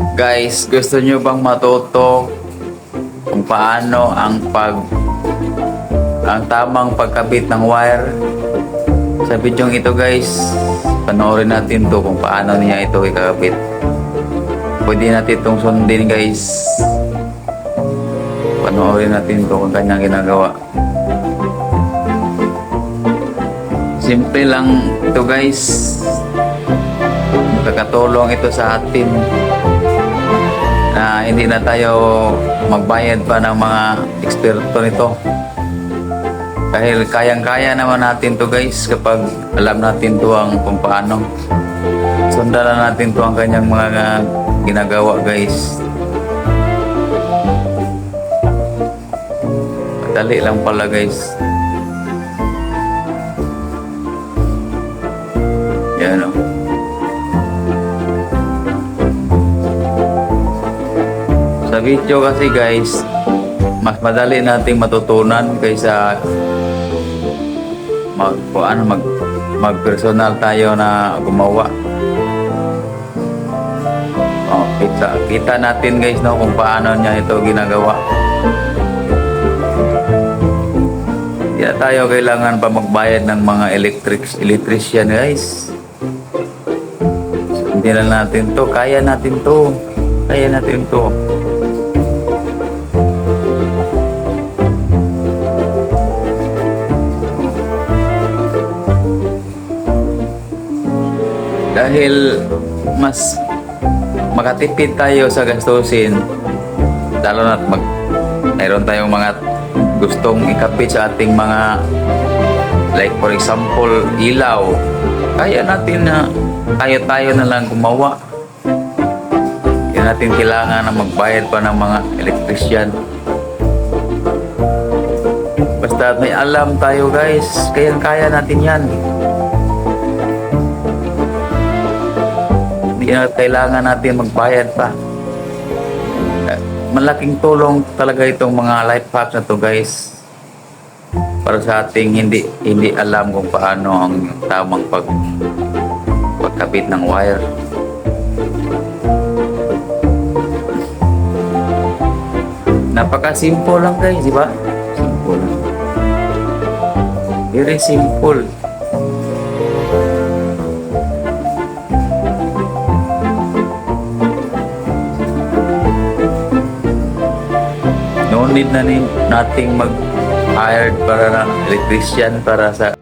Guys, gusto nyo bang matuto kung paano ang pag ang tamang pagkabit ng wire? Sa video ito guys, panoorin natin to kung paano niya ito ikakabit. Pwede natin itong sundin guys. Panoorin natin to kung kanyang ginagawa. Simple lang ito guys. Makakatulong ito sa atin na hindi na tayo magbayad pa ng mga eksperto nito. Dahil kayang-kaya naman natin to guys kapag alam natin to ang kung paano. Sundan na natin to ang kanyang mga ginagawa guys. Madali lang pala guys. Yan o. Sa video kasi guys, mas madali nating matutunan kaysa mag ano mag mag personal tayo na gumawa. Oh, kita, kita natin guys no kung paano niya ito ginagawa. Na tayo kailangan pa magbayad ng mga electric electrician guys. Hindi na natin to, kaya natin to. Kaya natin to. Dahil mas makatipid tayo sa gastusin lalo na mag mayroon tayong mga gustong ikapit sa ating mga like for example ilaw. Kaya natin na tayo tayo na lang gumawa. Hindi natin kailangan na magbayad pa ng mga electrician basta may alam tayo guys. Kaya kaya natin yan kailangan natin magbayad pa. Eh, Malaking tulong talaga itong mga life hacks na to guys. Para sa ating hindi hindi alam kung paano ang tamang pag pagkabit ng wire. Napaka-simple lang guys, di ba? Simple. Very simple. No need na ni nating mag hired para na electrician para sa